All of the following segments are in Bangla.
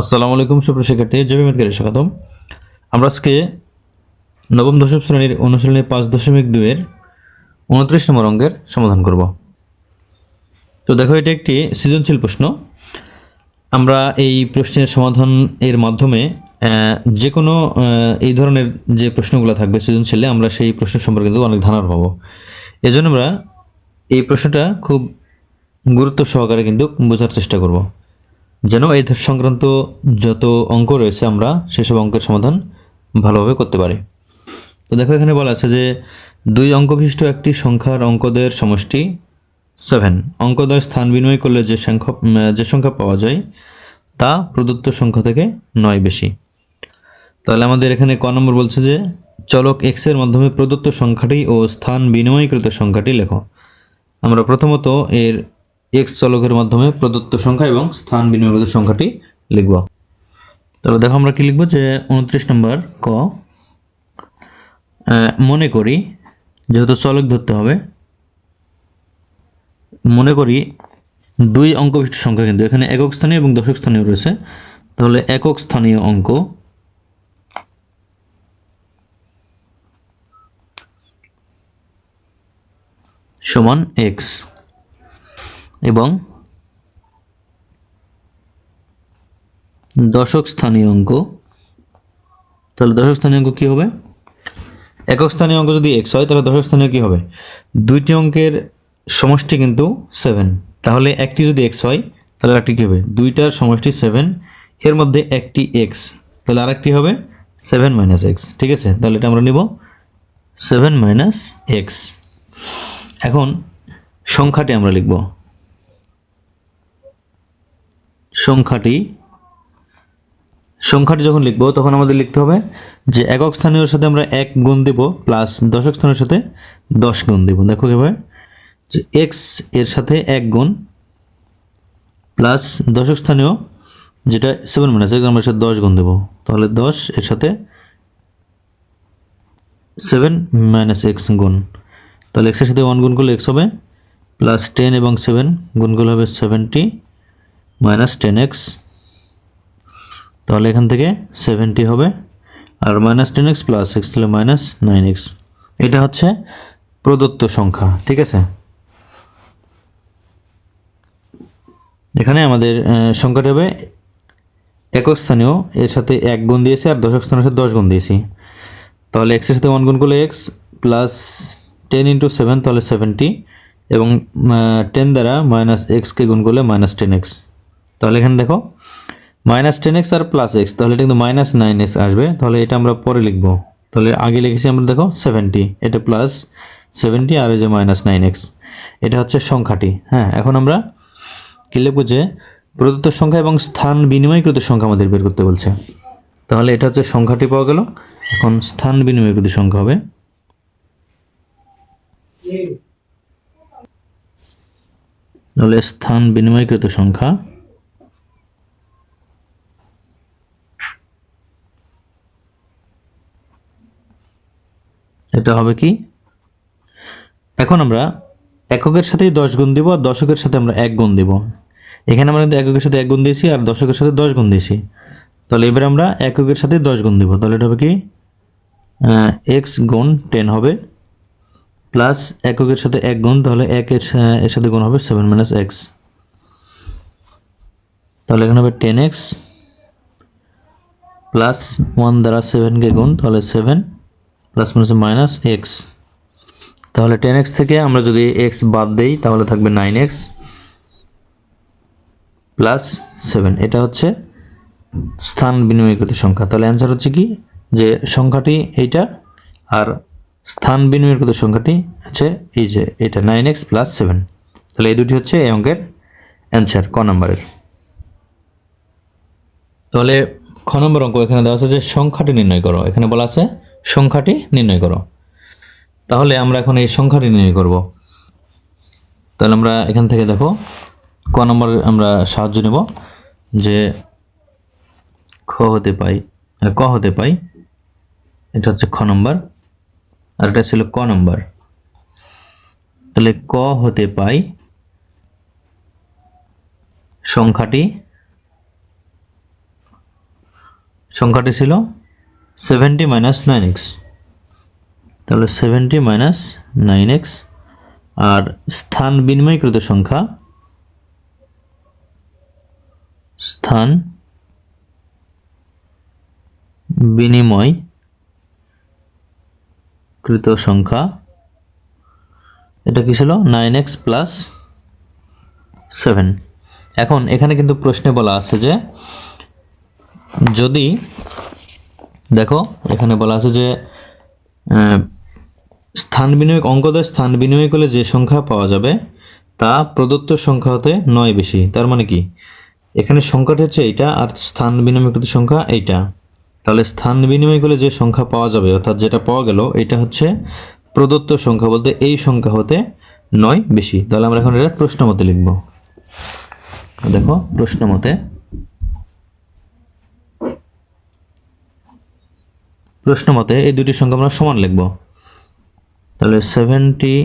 আসসালামু আলাইকুম সুপ্রশিক্ষার্থী জমি মেদকারী স্বাগতম। আমরা আজকে নবম দশম শ্রেণির অনুশীলনী পাঁচ দশমিক দুইয়ের উনত্রিশ নম্বর অঙ্কের সমাধান করব। তো দেখো, এটা একটি সৃজনশীল প্রশ্ন। আমরা এই প্রশ্নের সমাধান এর মাধ্যমে যে কোনো এই ধরনের যে প্রশ্নগুলো থাকবে সৃজনশীলে, আমরা সেই প্রশ্ন সম্পর্কে কিন্তু অনেক ধারণা পাবো। এজন্য আমরা এই প্রশ্নটা খুব গুরুত্ব সহকারে কিন্তু বোঝার চেষ্টা করব। যেন এই সংক্রান্ত যত অঙ্ক রয়েছে আমরা সেসব অঙ্কের সমাধান ভালোভাবে করতে পারি। তো দেখো এখানে বলা আছে যে দুই অঙ্ক বিশিষ্ট একটি সংখ্যার অঙ্কদের সমষ্টি সেভেন। অঙ্কদ্বয় স্থান বিনিময় করলে যে সংখ্যা যে সংখ্যা পাওয়া যায় তা প্রদত্ত সংখ্যা থেকে নয় বেশি। তাহলে আমাদের এখানে ক নম্বর বলছে যে চলক এক্সের মাধ্যমে প্রদত্ত সংখ্যাটি ও স্থান বিনিময়কৃত সংখ্যাটি লেখো। আমরা প্রথমত এর এক্স চলকের মাধ্যমে প্রদত্ত সংখ্যা এবং স্থান বিনিময়কৃত সংখ্যাটি লিখব। তাহলে দেখো আমরা কি লিখব যে উনত্রিশ নম্বর ক মনে করি, যেহেতু চলক ধরতে হবে, মনে করি দুই অঙ্ক বিশিষ্ট সংখ্যা কিন্তু, এখানে একক স্থানীয় এবং দশক স্থানীয় রয়েছে। তাহলে একক স্থানীয় অঙ্ক সমান এক্স এবং দশক স্থানীয় অঙ্ক। তাহলে দশক স্থানীয় অঙ্ক কী হবে? একক স্থানীয় অঙ্ক যদি এক্স হয়, তাহলে দশক স্থানীয় কী হবে? দুইটি অঙ্কের সমষ্টি কিন্তু সেভেন তাহলে একটি যদি এক্স হয়, তাহলে আরেকটি কী হবে? দুইটার সমষ্টি সেভেন এর মধ্যে একটি এক্স তাহলে আরেকটি হবে সেভেন মাইনাস এক্স ঠিক আছে? তাহলে এটা আমরা নিব সেভেন মাইনাস এক্স এখন সংখ্যাটি আমরা লিখব। সংখ্যাটি সংখ্যাটি যখন লিখব, তখন আমাদের লিখতে হবে যে একক স্থানীয়র সাথে আমরা এক গুণ দেব প্লাস দশক স্থানের সাথে দশ গুণ দেব। দেখো কীভাবে যে এক্সের সাথে এক গুণ প্লাস দশক স্থানীয়, যেটা সেভেন মাইনাস এক, আমরা সাথে দশ গুণ দেবো। তাহলে দশ এর সাথে সেভেন মাইনাস এক্স গুণ। তাহলে এক্সের সাথে ওয়ান গুণ করলে এক্স হবে প্লাস টেন এবং সেভেন গুণ করলে হবে সেভেন্টি মাইনাস টেন এক্স, তাহলে এখান থেকে সেভেন্টি হবে। আর minus ten X plus X, তাহলে মাইনাস নাইন এক্স। এটা হচ্ছে প্রদত্ত সংখ্যা, ঠিক আছে? এখানে আমাদের সংখ্যাটি হবে একক স্থানীয়, এর সাথে এক গুণ দিয়েছি আর দশক স্থানের সাথে দশ গুণ দিয়েছি। তাহলে এক্সের সাথে ওয়ান গুণ করলে X plus ten into seven, তাহলে সেভেন্টি। এবং টেন দ্বারা মাইনাস এক্সকে গুণ করলে মাইনাস টেন এক্স। তাহলে এখানে দেখো মাইনাস টেন এক্স আর প্লাস এক্স তাহলে এটা কিন্তু মাইনাস নাইন এক্স আসবে। তাহলে এটা আমরা পরে লিখব। তাহলে আগে লিখেছি আমরা দেখো সেভেন্টি এটা প্লাস সেভেন্টি আর এই যে মাইনাস নাইন এক্স এটা হচ্ছে সংখ্যাটি হ্যাঁ? এখন আমরা কি লিখব যে, প্রদত্ত সংখ্যা এবং স্থান বিনিময়কৃত সংখ্যা আমাদের বের করতে বলছে। তাহলে এটা হচ্ছে সংখ্যাটি পাওয়া গেল। এখন স্থান বিনিময়কৃত সংখ্যা হবে। তাহলে স্থান বিনিময়কৃত সংখ্যা এটা হবে কি? এখন আমরা এককের সাথে দশ গুণ দিব আর দশকের সাথে আমরা এক গুণ দিব। এখানে আমরা কিন্তু এককের সাথে এক গুণ দিয়েছি আর দশকের সাথে দশ গুণ দিয়েছি। তাহলে এবার আমরা এককের সাথে দশ গুণ দিব। তাহলে এটা হবে কি? এক্স গুণ টেন হবে প্লাস এককের সাথে এক গুণ, তাহলে একের এর সাথে গুণ হবে সেভেন মাইনাস এক্স। তাহলে এখানে হবে টেন এক্স প্লাস ওয়ান দ্বারা সেভেনকে গুণ, তাহলে seven plus minus minus X তাহলে টেন এক্স থেকে আমরা যদি এক্স বাদ দেই, তাহলে থাকবে নাইন এক্স প্লাস সেভেন এটা হচ্ছে স্থান বিনিময়কৃত সংখ্যা। তাহলে অ্যান্সার হচ্ছে কি? যে সংখ্যাটি এইটা আর স্থান বিনিময়কৃত সংখ্যাটি হচ্ছে এই যে এটা নাইন এক্স প্লাস সেভেন তাহলে এই দুটি হচ্ছে এই অঙ্কের অ্যান্সার ক নম্বরের। তাহলে খ নম্বর অঙ্ক এখানে দেওয়া আছে যে সংখ্যাটি নির্ণয় করো। এখানে বলা আছে সংখ্যাটি নির্ণয় করো। তাহলে আমরা এখন এই সংখ্যাটি নির্ণয় করব। তাহলে আমরা এখান থেকে দেখো, ক নম্বর আমরা সাহায্য নেব যে খ হতে পাই ক হতে পাই, এটা হচ্ছে খ নম্বর, আর এটা ছিল ক নম্বর। তাহলে ক হতে পাই সংখ্যাটি সংখ্যাটি ছিল সেভেন্টি মাইনাস নাইন এক্স তাহলে সেভেন্টি মাইনাস নাইন এক্স আর স্থান বিনিময়কৃত সংখ্যা, স্থান বিনিময় কৃত সংখ্যা, এটা কি ছিল? নাইন এক্স প্লাস সেভেন এখন এখানে কিন্তু প্রশ্নে বলা আছে যে, যদি দেখো, এখানে বলা আছে যে স্থান বিনিময় অঙ্কদের স্থান বিনিময় করলে যে সংখ্যা পাওয়া যাবে, তা প্রদত্ত সংখ্যা হতে নয় বেশি। তার মানে কি? এখানে সংখ্যাটা হচ্ছে এইটা, আর স্থান বিনিময়কৃত সংখ্যা এইটা। তাহলে স্থান বিনিময় করলে যে সংখ্যা পাওয়া যাবে, অর্থাৎ যেটা পাওয়া গেল, এটা হচ্ছে প্রদত্ত সংখ্যা বলতে এই সংখ্যা হতে নয় বেশি। তাহলে আমরা এখন এটা প্রশ্ন মতে লিখব। দেখো, প্রশ্ন মতে প্রশ্ন মতে, এই দুটি সংখ্যা আমরা সমান লিখব। তাহলে সেভেন্টি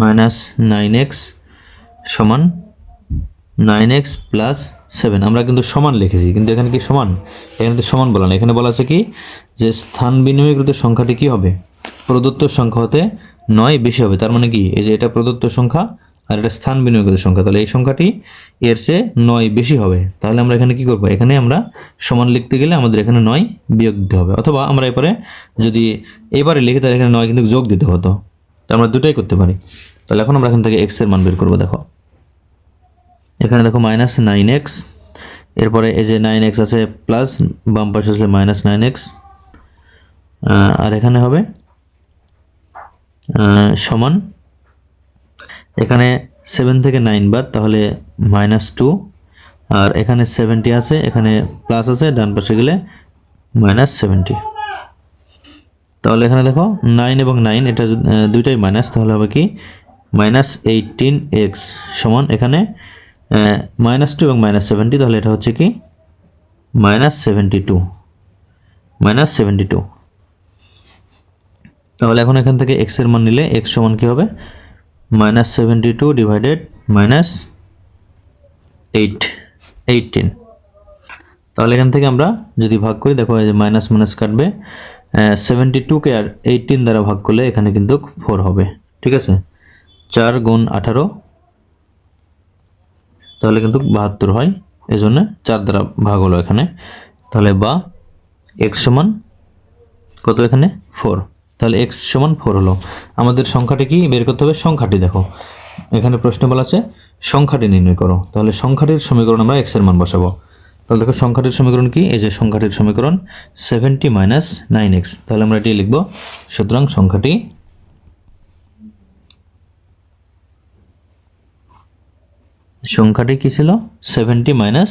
মাইনাস নাইন এক্স সমান নাইন এক্স প্লাস সেভেন আমরা কিন্তু সমান লিখেছি, কিন্তু এখানে কি সমান? এখানে তো সমান বলা না এখানে বলা আছে কি? যে স্থান বিনিময়কৃত সংখ্যাটি কি হবে? প্রদত্ত সংখ্যা হতে নয় বেশি হবে। তার মানে কি? এই যে এটা প্রদত্ত সংখ্যা আর এটা স্থান বিনিময়কৃত সংখ্যা। তাহলে এই সংখ্যাটি এর চেয়ে নয় বেশি হবে। তাহলে আমরা এখানে কি করব? এখানে আমরা সমান লিখতে গেলে আমাদের এখানে নয় বিয়োগ দিতে হবে। অথবা আমরা এবারে যদি এবারে লিখে, তাহলে এখানে নয় কিন্তু যোগ দিতে হতো। তো আমরা দুটাই করতে পারি। তাহলে এখন আমরা এখান থেকে এক্সের মান বের করব, দেখো। এখানে দেখো মাইনাস নাইন এক্স এরপরে এই যে নাইন এক্স আছে প্লাস বাম পাশে আসলে মাইনাস নাইন এক্স আর এখানে হবে সমান এখানে সেভেন থেকে নাইন বাদ তাহলে মাইনাস টু আর এখানে সেভেন্টি আছে, এখানে প্লাস আছে, ডান পাশে গেলে মাইনাস সেভেন্টি তাহলে এখানে দেখো নাইন এবং নাইন এটা দুইটাই মাইনাস তাহলে হবে কি? মাইনাস এইটিন এক্স সমান এখানে মাইনাস টু এবং মাইনাস সেভেন্টি তাহলে এটা হচ্ছে কি? Minus seventy two minus seventy two তাহলে এখন এখান থেকে এক্সের মান নিলে এক্স সমান কী হবে? Minus seventy two divided minus eight eighteen তাহলে এখান থেকে আমরা যদি ভাগ করি, দেখো এই যে মাইনাস মাইনাস কাটবে সেভেন্টি টুকে আর এইটিন দ্বারা ভাগ করলে এখানে কিন্তু ফোর হবে, ঠিক আছে? চার গুণ আঠারো, তাহলে কিন্তু বাহাত্তর হয় এই জন্য চার দ্বারা ভাগ হলো এখানে। তাহলে বা এক্স সমান কত এখানে? ফোর তাহলে এক্স সমান ফোর হলো। আমাদের সংখ্যাটি কি? বের করতে হবে সংখ্যাটি দেখো। এখানে প্রশ্ন বলা আছে, সংখ্যাটি নির্ণয় করো। তাহলে সংখ্যাটির সমীকরণ আমরা এক্সের মান বসাবো। তাহলে দেখো সংখ্যাটির সমীকরণ কি? এই যে সংখ্যাটির সমীকরণ সেভেন্টি মাইনাস নাইন এক্স তাহলে আমরা এটি লিখব, সুতরাং সংখ্যাটি সংখ্যাটি কি ছিল? Seventy minus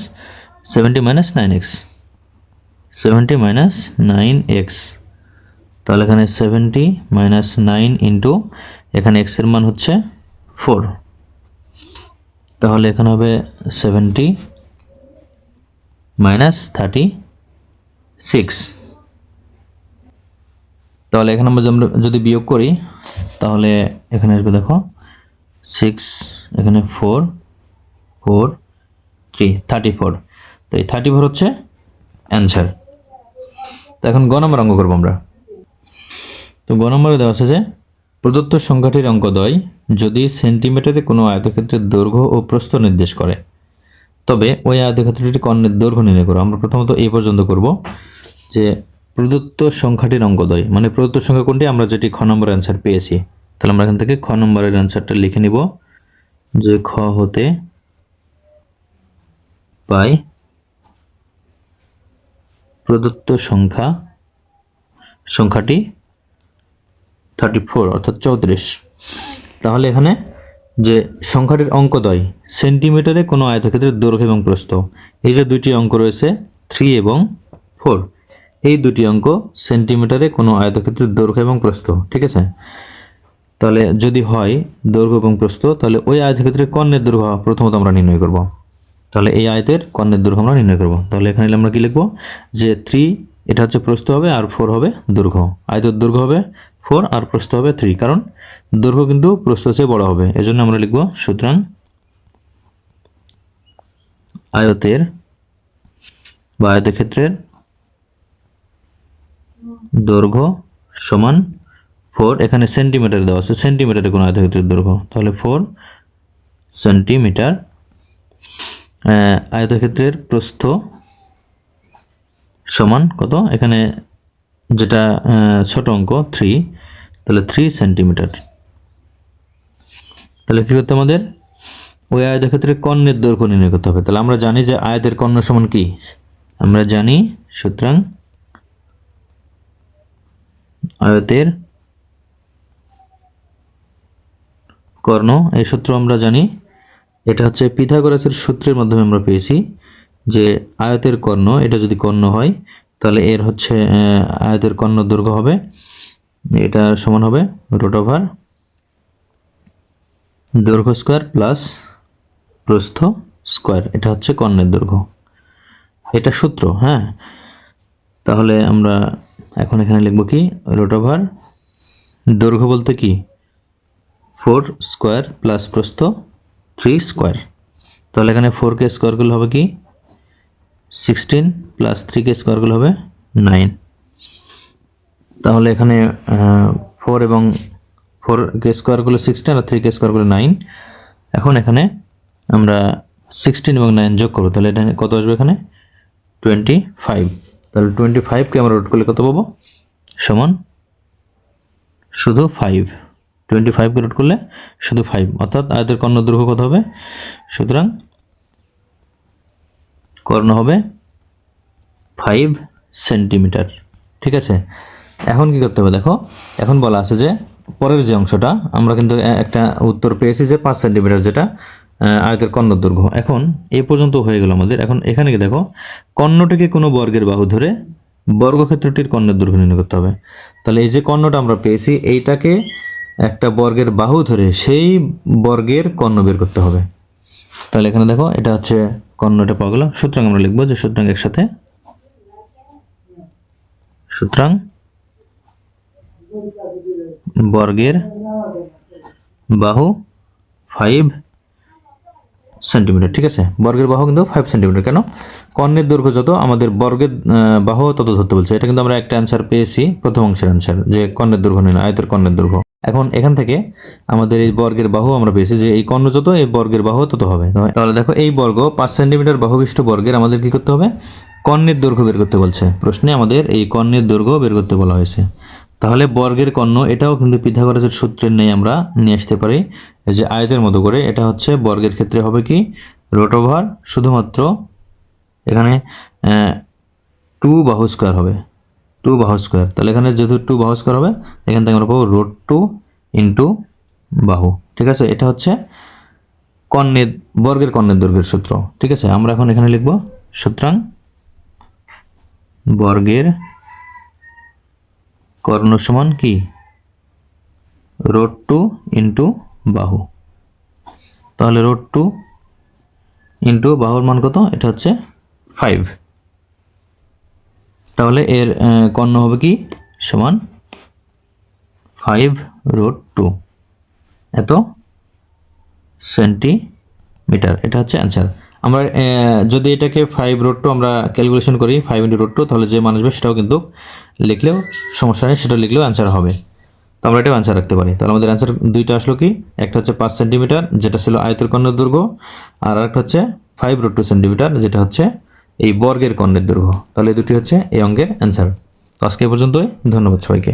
seventy minus nine X seventy minus nine X তাহলে এখানে সেভেন্টি মাইনাস নাইন ইন্টু এখানে এক্সের মান হচ্ছে ফোর তাহলে এখানে হবে সেভেন্টি মাইনাস থার্টি সিক্স তাহলে এখানে আমরা যদি- বিয়োগ করি, তাহলে এখানে আসবে দেখো সিক্স এখানে four four three thirty four তো এই থার্টি ফোর হচ্ছে অ্যান্সার তো এখন গ নম্বর অঙ্ক করব আমরা। তো গ নম্বরে দেওয়া আছে যে, প্রদত্ত সংখ্যাটির অঙ্কদ্বয় যদি সেন্টিমিটারে কোনো আয়তক্ষেত্রের দৈর্ঘ্য ও প্রস্থ নির্দেশ করে। তবে ওই আয়তক্ষেত্রটির কর্ণের দৈর্ঘ্য নির্ণয় করো। আমরা প্রথমত এই পর্যন্ত করব যে প্রদত্ত সংখ্যাটির অঙ্কদ্বয় মানে প্রদত্ত সংখ্যা কোনটি? আমরা যেটি খ নম্বরের অ্যান্সার পেয়েছি। তাহলে আমরা এখান থেকে খ নম্বরের অ্যান্সারটা লিখে নিব যে খ হতে পাই প্রদত্ত সংখ্যা, সংখ্যাটি থার্টি ফোর অর্থাৎ চৌত্রিশ। তাহলে এখানে যে সংখ্যাটির অঙ্কদ্বয়, সেন্টিমিটারে কোনো আয়তক্ষেত্রের দৈর্ঘ্য এবং প্রস্থ। এই যে দুইটি অঙ্ক রয়েছে থ্রি এবং ফোর এই দুটি অঙ্ক সেন্টিমিটারে কোনো আয়তক্ষেত্রের দৈর্ঘ্য এবং প্রস্থ, ঠিক আছে? তাহলে যদি হয় দৈর্ঘ্য এবং প্রস্থ, তাহলে ওই আয়তক্ষেত্রের কর্ণের দৈর্ঘ্য প্রথমত আমরা নির্ণয় করব। তাহলে এই আয়তের কর্ণের দৈর্ঘ্য আমরা নির্ণয় করব। তাহলে এখানে আমরা কি লিখব? যে থ্রি এটা হচ্ছে প্রস্থ হবে আর ফোর হবে দৈর্ঘ্য। আয়তের দৈর্ঘ্য হবে ফোর আর প্রস্থ হবে থ্রি, কারণ দৈর্ঘ্য কিন্তু প্রস্থ চেয়ে বড় হবে। এজন্য আমরা লিখব সুতরাং আয়তের বা আয়তক্ষেত্রের দৈর্ঘ্য সমান ফোর। এখানে সেন্টিমিটার দেওয়া আছে, সেন্টিমিটারে কোনো আয়তক্ষেত্রের দৈর্ঘ্য। তাহলে ফোর সেন্টিমিটার আয়তক্ষেত্রের প্রস্থ সমান কত? এখানে যেটা ছোট অঙ্ক, থ্রি। তাহলে থ্রি সেন্টিমিটার তাহলে কী করতে আমাদের? ওই আয়তক্ষেত্রে কর্ণের দৈর্ঘ্য নির্ণয় করতে হবে। তাহলে আমরা জানি যে আয়তের কর্ণ সমান কি? আমরা জানি, সুতরাং আয়তের কর্ণ, এই সূত্র আমরা জানি, এটা হচ্ছে পিথাগোরাসের সূত্রের মাধ্যমে আমরা পেয়েছি যে আয়তের কর্ণ, এটা যদি কর্ণ হয়, তাহলে এর হচ্ছে আয়তের কর্ণ দৈর্ঘ্য হবে এটা সমান হবে রুট ওভার দৈর্ঘ্য স্কোয়ার প্লাস প্রস্থ স্কোয়ার এটা হচ্ছে কর্ণের দৈর্ঘ্য। এটা সূত্র হ্যাঁ? তাহলে আমরা এখন এখানে লিখব কি? রুট ওভার দৈর্ঘ্য বলতে কি? ফোর স্কোয়ার প্লাস প্রস্থ থ্রি স্কোয়ার তাহলে এখানে ফোর কে স্কোয়ার করলে হবে কি? সিক্সটিন প্লাস থ্রি কে স্কোয়ার করলে হবে নাইন তাহলে এখানে ফোর এবং ফোর কে স্কোয়ার করলে সিক্সটিন আর থ্রি কে স্কোয়ার করলে নাইন এখন এখানে আমরা সিক্সটিন এবং নাইন যোগ করব, তাহলে এটা কত আসবে এখানে? টোয়েন্টি ফাইভ তাহলে টোয়েন্টি ফাইভকে আমরা রোড করলে কত পাবো? সমান শুধু ফাইভ টোয়েন্টি ফাইভকে রোড করলে শুধু ফাইভ অর্থাৎ আয়তের কর্ণ দৈর্ঘ্য কত হবে? সুতরাং কর্ণ হবে ফাইভ সেন্টিমিটার ঠিক আছে? এখন কি করতে হবে দেখো, এখন বলা আছে যে পরের যে অংশটা, আমরা কিন্তু একটা উত্তর পেয়েছি যে পাঁচ সেন্টিমিটার যেটা আয়তের কর্ণ দৈর্ঘ্য। এখন এ পর্যন্ত হয়ে গেল আমাদের। এখন এখানে কি দেখো, কর্ণটিকে কোনো বর্গের বাহু ধরে বর্গক্ষেত্রটির কর্ণের দৈর্ঘ্য নির্ণয় করতে হবে। তাহলে এই যে কর্ণটা আমরা পেয়েছি, এইটাকে একটা বর্গের বাহু ধরে সেই বর্গের কর্ণ বের করতে হবে। তাহলে এখানে দেখো, এটা হচ্ছে কর্ণটা পাওয়া গেল। সুতরাং আমরা লিখব যে সুতরাং একসাথে সুতরাং বর্গের বাহু ফাইভ সেন্টিমিটার ঠিক আছে? বর্গের বাহু কিন্তু ফাইভ সেন্টিমিটার কেন? কর্ণের দৈর্ঘ্য যত, আমাদের বর্গের বাহু তত ধরতে বলছে। এটা কিন্তু আমরা একটা অ্যান্সার পেয়েছি, প্রথম অংশের অ্যান্সার যে কর্ণের দৈর্ঘ্য নিন আয়তের কর্ণের দৈর্ঘ্য। এখন এখান থেকে আমাদের এই বর্গের বাহু আমরা পেয়েছি, যে এই কর্ণ যত, এই বর্গের বাহু তত হবে। তাহলে দেখো, এই বর্গ পাঁচ সেন্টিমিটার বাহুবিষ্ট বর্গের আমাদের কি করতে হবে? কর্ণের দৈর্ঘ্য বের করতে বলছে। প্রশ্নে আমাদের এই কর্ণের দৈর্ঘ্য বের করতে বলা হয়েছে। তাহলে বর্গের কর্ণ, এটাও কিন্তু পিথাগোরাসের সূত্রের নেই আমরা নিয়ে আসতে পারি। এই যে আয়তের মতো করে, এটা হচ্ছে বর্গের ক্ষেত্রে হবে কি? রোট ওভার শুধুমাত্র এখানে টু বাহু স্কোয়ার হবে। টু বাহু স্কোয়ার। তাহলে এখানে যেহেতু টু বাহু স্কোয়ার হবে, এখান থেকে আমরা পাবো রোড টু ইন্টু বাহু। ঠিক আছে? এটা হচ্ছে কর্ণের, বর্গের কর্ণের দৈর্ঘ্যের সূত্র। ঠিক আছে? আমরা এখন এখানে লিখব, সুতরাং বর্গের কর্ণ সমান কি? রোড টু ইন্টু বাহু। তাহলে রোড টু ইন্টু বাহুর মান কত? এটা হচ্ছে ফাইভ তাহলে এর কর্ণ হবে কি? সমান ফাইভ রোড টু। এত সেন্টিমিটার। এটা হচ্ছে অ্যান্সার আমরা যদি এটাকে ফাইভ রোড টু আমরা ক্যালকুলেশন করি ফাইভ ইন্টু রোড টু তাহলে যে মান আসবে সেটাও কিন্তু লিখলেও সমস্যা নেই, সেটা লিখলেও অ্যান্সার হবে। তো আমরা এটাও অ্যান্সার রাখতে পারি। তাহলে আমাদের অ্যান্সার দুইটা আসলো কি? একটা হচ্ছে পাঁচ সেন্টিমিটার যেটা ছিল আয়তের কর্ণের দৈর্ঘ্য, আর একটা হচ্ছে ফাইভ রোড টু সেন্টিমিটার যেটা হচ্ছে এই বর্গের কর্ণের দৈর্ঘ্য। তাহলে দুটি হচ্ছে এই অঙ্গের অ্যান্সার তো আজকে পর্যন্তই, ধন্যবাদ সবাইকে।